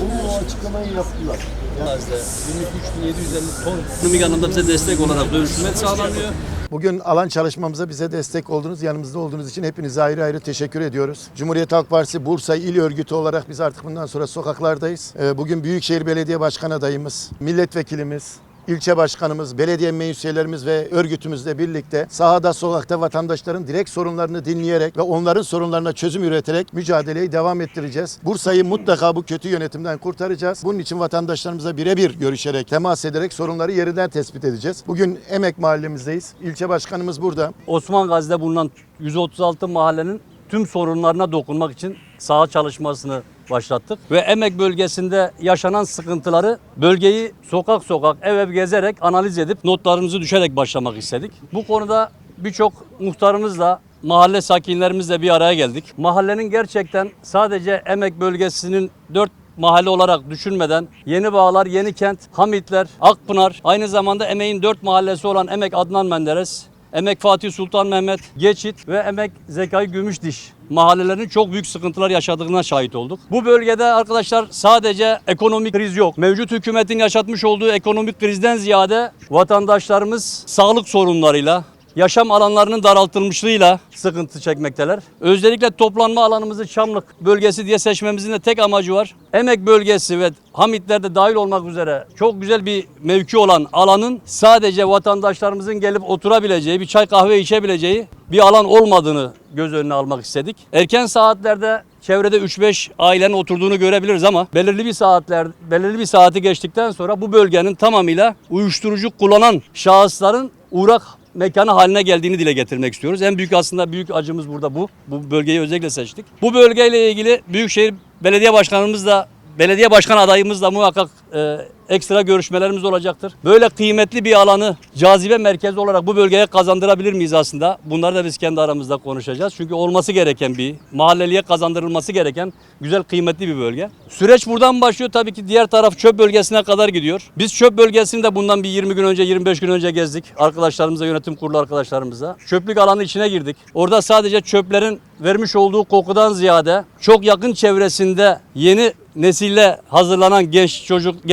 Bunu o açıklamayı yaptılar. Gazze 23.750 ton ekonomik anlamda bize destek olarak dönüşüme sağlanıyor. Bugün alan çalışmamıza bize destek oldunuz, yanımızda olduğunuz için hepinize ayrı ayrı teşekkür ediyoruz. Cumhuriyet Halk Partisi Bursa İl Örgütü olarak biz artık bundan sonra sokaklardayız. Ee, Bugün Büyükşehir Belediye Başkan adayımız, milletvekilimiz, ilçe başkanımız, belediye meclis ve örgütümüzle birlikte sahada, sokakta vatandaşların direkt sorunlarını dinleyerek ve onların sorunlarına çözüm üreterek mücadeleyi devam ettireceğiz. Bursa'yı mutlaka bu kötü yönetimden kurtaracağız. Bunun için vatandaşlarımıza birebir görüşerek, temas ederek sorunları yerinden tespit edeceğiz. Bugün Emek Mahallemizdeyiz. İlçe başkanımız burada. Osman Gazi'de bulunan 136 mahallenin tüm sorunlarına dokunmak için saha çalışmasını başlattık. Ve Emek bölgesinde yaşanan sıkıntıları bölgeyi sokak sokak ev ev gezerek analiz edip notlarımızı düşerek başlamak istedik. Bu konuda birçok muhtarımızla mahalle sakinlerimizle bir araya geldik. Mahallenin gerçekten sadece Emek bölgesinin 4 mahalle olarak düşünmeden Yeni Bağlar, Yeni Kent, Hamitler, Akpınar, aynı zamanda Emek'in 4 mahallesi olan Emek Adnan Menderes, Emek Fatih Sultan Mehmet, Geçit ve Emek Zekai Gümüşdiş mahallelerinin çok büyük sıkıntılar yaşadığına şahit olduk. Bu bölgede arkadaşlar sadece ekonomik kriz yok. Mevcut hükümetin yaşatmış olduğu ekonomik krizden ziyade vatandaşlarımız sağlık sorunlarıyla, yaşam alanlarının daraltılmışlığıyla sıkıntı çekmekteler. Özellikle toplanma alanımızı Çamlık bölgesi diye seçmemizin de tek amacı var. Emek bölgesi ve Hamitler'de dahil olmak üzere çok güzel bir mevki olan alanın sadece vatandaşlarımızın gelip oturabileceği, bir çay kahve içebileceği bir alan olmadığını göz önüne almak istedik. Erken saatlerde çevrede 3-5 ailenin oturduğunu görebiliriz ama belirli bir saatler belirli bir saati geçtikten sonra bu bölgenin tamamıyla uyuşturucu kullanan şahısların uğrak mekanı haline geldiğini dile getirmek istiyoruz. En büyük aslında büyük acımız burada bu. Bu bölgeyi özellikle seçtik. Bu bölgeyle ilgili Büyükşehir Belediye Başkanımız da belediye başkan adayımızla muhakkak e, ekstra görüşmelerimiz olacaktır. Böyle kıymetli bir alanı cazibe merkezi olarak bu bölgeye kazandırabilir miyiz aslında? Bunları da biz kendi aramızda konuşacağız. Çünkü olması gereken bir, mahalleliye kazandırılması gereken güzel kıymetli bir bölge. Süreç buradan başlıyor. Tabii ki diğer taraf çöp bölgesine kadar gidiyor. Biz çöp bölgesini de bundan bir 20 gün önce, 25 gün önce gezdik. Arkadaşlarımızla, yönetim kurulu arkadaşlarımızla. Çöplük alanı içine girdik. Orada sadece çöplerin vermiş olduğu kokudan ziyade çok yakın çevresinde yeni nesille hazırlanan genç çocuk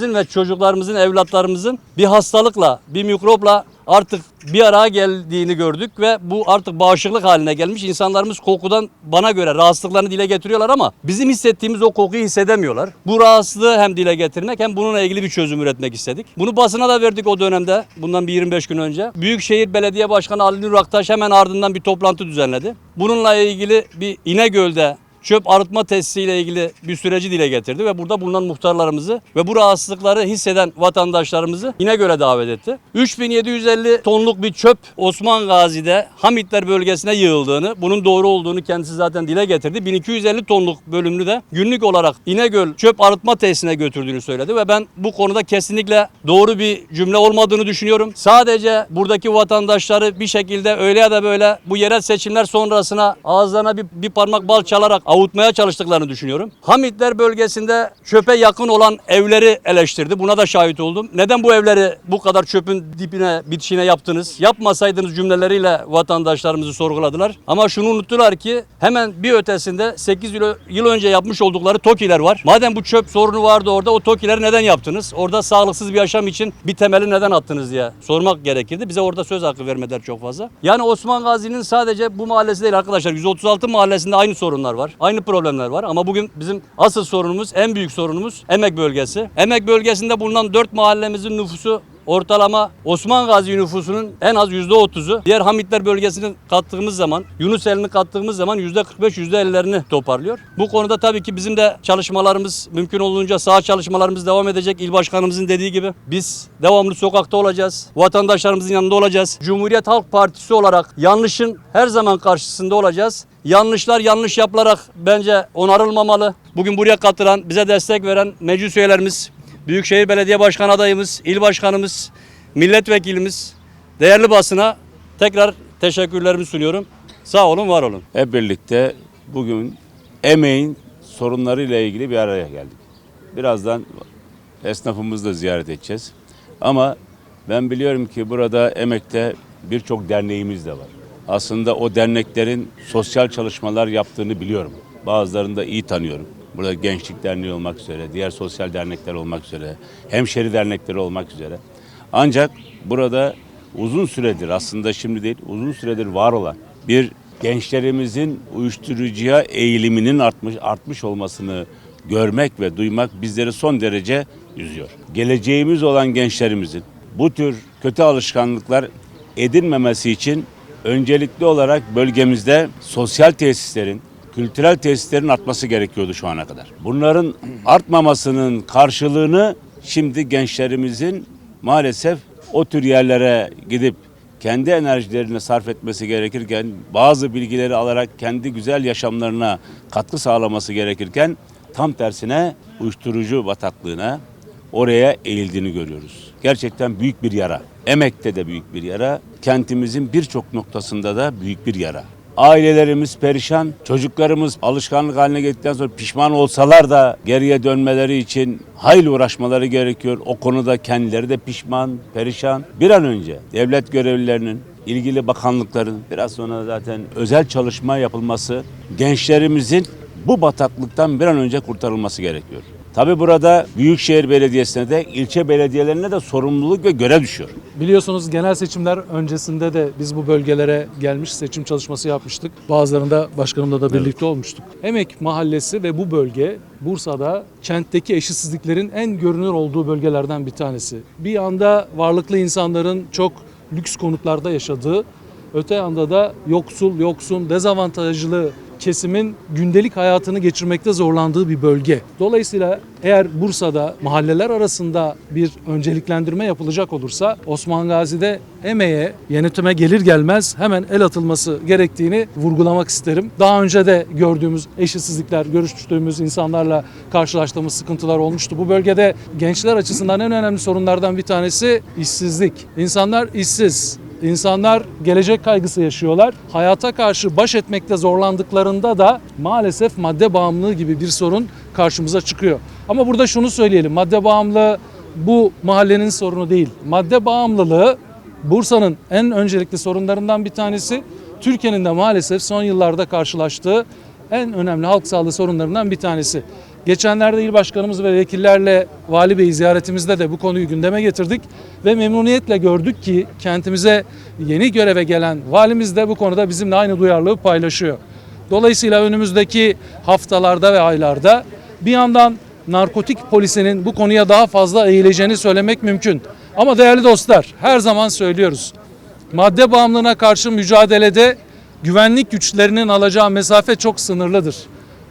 gençlerimizin ve çocuklarımızın evlatlarımızın bir hastalıkla bir mikropla artık bir araya geldiğini gördük ve bu artık bağışıklık haline gelmiş. İnsanlarımız kokudan bana göre rahatsızlıklarını dile getiriyorlar ama bizim hissettiğimiz o kokuyu hissedemiyorlar. Bu rahatsızlığı hem dile getirmek hem bununla ilgili bir çözüm üretmek istedik. Bunu basına da verdik o dönemde bundan bir 25 gün önce. Büyükşehir Belediye Başkanı Ali Nur Aktaş hemen ardından bir toplantı düzenledi. Bununla ilgili bir İnegöl'de çöp arıtma tesisiyle ilgili bir süreci dile getirdi ve burada bulunan muhtarlarımızı ve bu rahatsızlıkları hisseden vatandaşlarımızı yine göre davet etti. 3750 tonluk bir çöp Osman Gazi'de Hamitler bölgesine yığıldığını, bunun doğru olduğunu kendisi zaten dile getirdi. 1250 tonluk bölümünü de günlük olarak İnegöl çöp arıtma tesisine götürdüğünü söyledi ve ben bu konuda kesinlikle doğru bir cümle olmadığını düşünüyorum. Sadece buradaki vatandaşları bir şekilde öyle ya da böyle bu yerel seçimler sonrasına ağızlarına bir, bir parmak bal çalarak avutmaya çalıştıklarını düşünüyorum. Hamitler bölgesinde çöpe yakın olan evleri eleştirdi. Buna da şahit oldum. Neden bu evleri bu kadar çöpün dibine, bitişine yaptınız? Yapmasaydınız cümleleriyle vatandaşlarımızı sorguladılar. Ama şunu unuttular ki hemen bir ötesinde 8 yıl, önce yapmış oldukları TOKİ'ler var. Madem bu çöp sorunu vardı orada o TOKİ'leri neden yaptınız? Orada sağlıksız bir yaşam için bir temeli neden attınız diye sormak gerekirdi. Bize orada söz hakkı vermediler çok fazla. Yani Osman Gazi'nin sadece bu mahallesi değil arkadaşlar. 136 mahallesinde aynı sorunlar var. Aynı problemler var ama bugün bizim asıl sorunumuz, en büyük sorunumuz Emek bölgesi. Emek bölgesinde bulunan 4 mahallemizin nüfusu ortalama Osman Gazi nüfusunun en az %30'u diğer Hamitler bölgesini kattığımız zaman Yunus elini kattığımız zaman %45 %50'lerini toparlıyor. Bu konuda tabii ki bizim de çalışmalarımız mümkün olduğunca sağ çalışmalarımız devam edecek. İl başkanımızın dediği gibi biz devamlı sokakta olacağız. Vatandaşlarımızın yanında olacağız. Cumhuriyet Halk Partisi olarak yanlışın her zaman karşısında olacağız. Yanlışlar yanlış yapılarak bence onarılmamalı. Bugün buraya katılan, bize destek veren meclis üyelerimiz, Büyükşehir Belediye Başkan adayımız, il başkanımız, milletvekilimiz, değerli basına tekrar teşekkürlerimi sunuyorum. Sağ olun, var olun. Hep birlikte bugün emeğin sorunlarıyla ilgili bir araya geldik. Birazdan esnafımızı da ziyaret edeceğiz. Ama ben biliyorum ki burada emekte birçok derneğimiz de var. Aslında o derneklerin sosyal çalışmalar yaptığını biliyorum. Bazılarını da iyi tanıyorum. Burada Gençlik Derneği olmak üzere, diğer sosyal dernekler olmak üzere, hemşeri dernekleri olmak üzere. Ancak burada uzun süredir aslında şimdi değil, uzun süredir var olan bir gençlerimizin uyuşturucuya eğiliminin artmış artmış olmasını görmek ve duymak bizleri son derece üzüyor. Geleceğimiz olan gençlerimizin bu tür kötü alışkanlıklar edinmemesi için öncelikli olarak bölgemizde sosyal tesislerin, kültürel tesislerin artması gerekiyordu şu ana kadar. Bunların artmamasının karşılığını şimdi gençlerimizin maalesef o tür yerlere gidip kendi enerjilerini sarf etmesi gerekirken bazı bilgileri alarak kendi güzel yaşamlarına katkı sağlaması gerekirken tam tersine uyuşturucu bataklığına oraya eğildiğini görüyoruz. Gerçekten büyük bir yara. Emek'te de büyük bir yara, kentimizin birçok noktasında da büyük bir yara. Ailelerimiz perişan, çocuklarımız alışkanlık haline geldikten sonra pişman olsalar da geriye dönmeleri için hayli uğraşmaları gerekiyor. O konuda kendileri de pişman, perişan. Bir an önce devlet görevlilerinin, ilgili bakanlıkların biraz sonra zaten özel çalışma yapılması, gençlerimizin bu bataklıktan bir an önce kurtarılması gerekiyor. Tabi burada Büyükşehir Belediyesi'ne de ilçe belediyelerine de sorumluluk ve görev düşüyor. Biliyorsunuz genel seçimler öncesinde de biz bu bölgelere gelmiş seçim çalışması yapmıştık. Bazılarında başkanımla da birlikte olmuştuk. Emek Mahallesi ve bu bölge Bursa'da kentteki eşitsizliklerin en görünür olduğu bölgelerden bir tanesi. Bir yanda varlıklı insanların çok lüks konutlarda yaşadığı, öte yanda da yoksul, yoksun, dezavantajlı kesimin gündelik hayatını geçirmekte zorlandığı bir bölge. Dolayısıyla eğer Bursa'da mahalleler arasında bir önceliklendirme yapılacak olursa Osman Gazi'de emeğe, yönetime gelir gelmez hemen el atılması gerektiğini vurgulamak isterim. Daha önce de gördüğümüz eşitsizlikler, görüştüğümüz insanlarla karşılaştığımız sıkıntılar olmuştu. Bu bölgede gençler açısından en önemli sorunlardan bir tanesi işsizlik. İnsanlar işsiz, İnsanlar gelecek kaygısı yaşıyorlar. Hayata karşı baş etmekte zorlandıklarında da maalesef madde bağımlılığı gibi bir sorun karşımıza çıkıyor. Ama burada şunu söyleyelim. Madde bağımlılığı bu mahallenin sorunu değil. Madde bağımlılığı Bursa'nın en öncelikli sorunlarından bir tanesi. Türkiye'nin de maalesef son yıllarda karşılaştığı en önemli halk sağlığı sorunlarından bir tanesi. Geçenlerde il başkanımız ve vekillerle Vali Bey'i ziyaretimizde de bu konuyu gündeme getirdik ve memnuniyetle gördük ki kentimize yeni göreve gelen valimiz de bu konuda bizimle aynı duyarlılığı paylaşıyor. Dolayısıyla önümüzdeki haftalarda ve aylarda bir yandan narkotik polisinin bu konuya daha fazla eğileceğini söylemek mümkün. Ama değerli dostlar her zaman söylüyoruz. Madde bağımlılığına karşı mücadelede güvenlik güçlerinin alacağı mesafe çok sınırlıdır.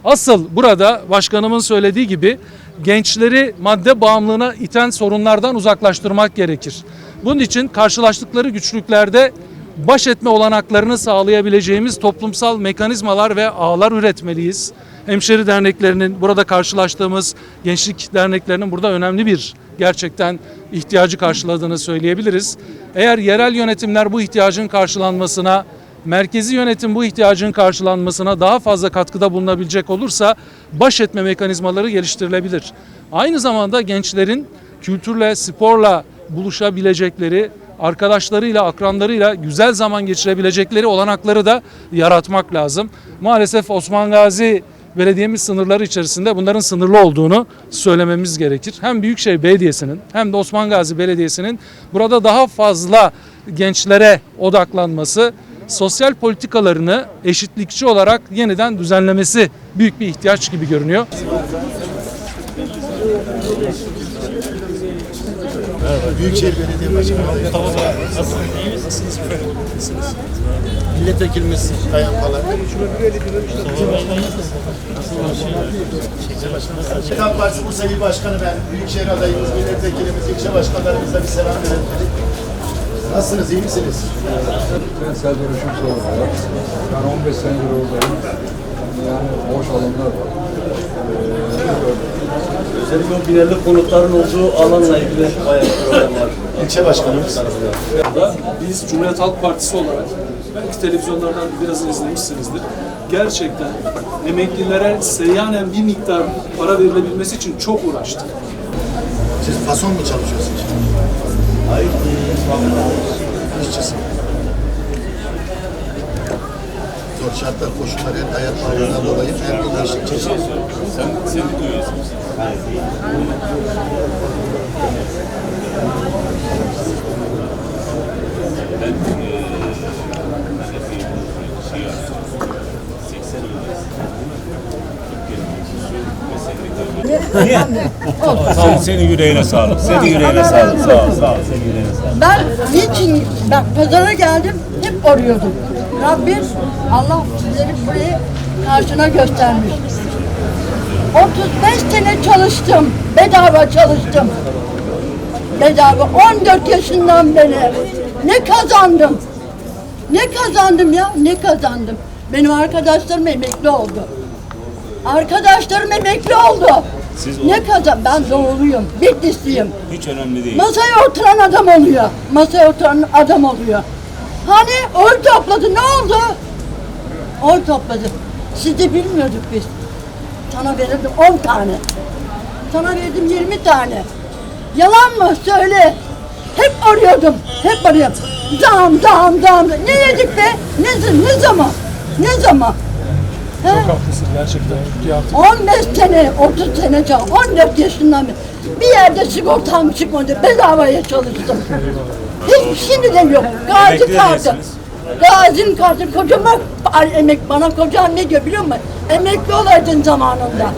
Asıl burada başkanımın söylediği gibi gençleri madde bağımlılığına iten sorunlardan uzaklaştırmak gerekir. Bunun için karşılaştıkları güçlüklerde baş etme olanaklarını sağlayabileceğimiz toplumsal mekanizmalar ve ağlar üretmeliyiz. Hemşeri derneklerinin burada karşılaştığımız gençlik derneklerinin burada önemli bir gerçekten ihtiyacı karşıladığını söyleyebiliriz. Eğer yerel yönetimler bu ihtiyacın karşılanmasına merkezi yönetim bu ihtiyacın karşılanmasına daha fazla katkıda bulunabilecek olursa baş etme mekanizmaları geliştirilebilir. Aynı zamanda gençlerin kültürle, sporla buluşabilecekleri, arkadaşlarıyla, akranlarıyla güzel zaman geçirebilecekleri olanakları da yaratmak lazım. Maalesef Osman Gazi belediyemiz sınırları içerisinde bunların sınırlı olduğunu söylememiz gerekir. Hem Büyükşehir Belediyesi'nin hem de Osman Gazi Belediyesi'nin burada daha fazla gençlere odaklanması, sosyal politikalarını eşitlikçi olarak yeniden düzenlemesi büyük bir ihtiyaç gibi görünüyor. Büyükşehir Belediye Başkanı. Tamam Milletvekilimiz Kayan Palar. AK Partisi Bursa İl Başkanı ben. Büyükşehir adayımız, milletvekilimiz, ilçe başkanlarımıza bir selam verelim. Nasılsınız, iyi misiniz? Ben Serdar Işıksoğlu var. Ben 15 senedir oradayım. Yani boş alanlar var. Özellikle o binerli konutların olduğu alanla ilgili bayağı problem var. İlçe başkanımız. Biz Cumhuriyet Halk Partisi olarak belki televizyonlardan biraz izlemişsinizdir. Gerçekten emeklilere seyyanen bir miktar para verilebilmesi için çok uğraştık. Siz fason mu çalışıyorsunuz? Hayır, İşçisin. zor şartlar, koşullar, hem hayat pahalılığından dolayı hem bir değişik çeşit. Sen, seni duyuyorsun. Ben eee şey yaptım. Senin, senin yüreğine sağlık. Senin yüreğine sağlık. Sağ ol, sağ ol. Senin yüreğine sağlık. Ben niçin bak pazara geldim hep arıyordum. Rabbim Allah sizleri buraya karşına göstermiş. 35 sene çalıştım. Bedava çalıştım. Bedava 14 yaşından beri. Ne kazandım? Ne kazandım ya? Ne kazandım? Benim arkadaşlarım emekli oldu. Arkadaşlarım emekli oldu. Siz ne kazan? Ben doğuluyum. Bitlisliyim. Hiç önemli değil. Masaya oturan adam oluyor. Masaya oturan adam oluyor. Hani oy topladı ne oldu? Oy topladı. Siz de bilmiyorduk biz. Sana verirdim 10 tane. Sana verdim 20 tane. Yalan mı? Söyle. Hep arıyordum. Hep arıyorum. Zam zam zam. Ne yedik be? Ne, ne zaman? Ne zaman? Çok haklısın gerçekten. Ki artık 15 sene, 30 sene çalıştım. 14 yaşından beri. Bir yerde sigortam çıkmadı. Bedavaya çalıştım. Hiç şimdi de yok. Gazi Emekli kartı. değilsiniz. Gazi'nin kartı kocama ay, emek bana kocam ne diyor biliyor musun? Emekli olaydın zamanında.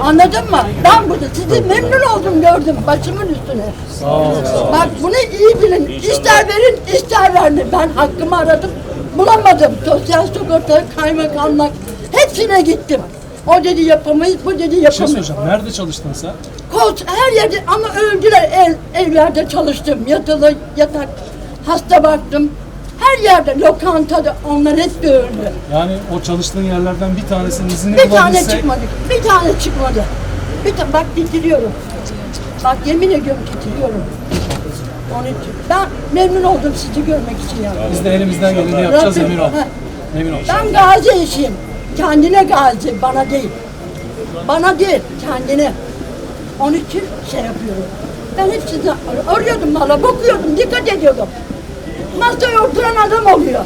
Anladın mı? Ben burada sizi memnun oldum gördüm başımın üstüne. Sağ ol. Bak bunu iyi bilin. İster verin, ister vermeyin. Ben hakkımı aradım, bulamadım. Sosyal sigorta, kaymakamlık, hepsine gittim. O dedi yapamayız, bu dedi Bir şey yapamayız. Nerede çalıştın sen? Koç her yerde ama öldüler. Ev, evlerde çalıştım. Yatılı, yatak, hasta baktım. Her yerde, lokantada onlar hep de öldü. Yani o çalıştığın yerlerden bir tanesinin izini Bir tane bulabilsek- çıkmadı. Bir tane çıkmadı. Bir ta- bak bitiriyorum. Bak yemin ediyorum bitiriyorum. Onun için. Ben memnun oldum sizi görmek için ya. Biz de elimizden geleni yapacağız emin ol. ha. Emin ol. Ben gazi eşiyim. Kendine gazi, bana değil. Bana değil, kendine. Onun için şey yapıyorum. Ben hep sizi ar- arıyordum valla, bakıyordum, dikkat ediyordum. Masaya oturan adam oluyor.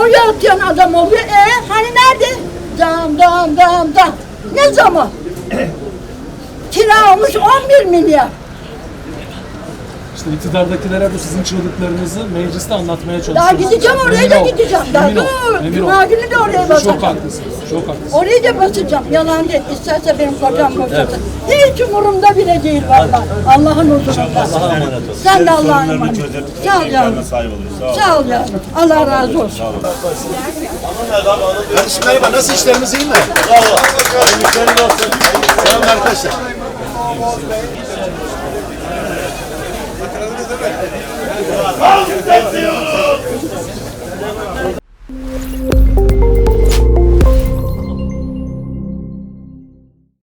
Oraya atayan adam oluyor. E hani nerede? Dam dam dam dam. Ne zaman? Kira olmuş 11 milyar. İşte iktidardakilere bu sizin çığlıklarınızı mecliste anlatmaya çalışıyoruz. Daha gideceğim oraya da gideceğim. Daha Emin ol. dur. Emin ol. Cuma günü de oraya basacağım. Çok haklısın. Çok haklısın. Orayı da basacağım. Yalan değil. İsterse benim kocam boşasın. Hiç umurumda bile değil valla. Allah'ın huzurunda. Sen de Allah'a emanet. Sağ ol yavrum. Sağ ol yavrum. Allah razı olsun. Kardeşim merhaba, nasıl işleriniz iyi mi? Bravo. Selam arkadaşlar. Kalk seviyoruz.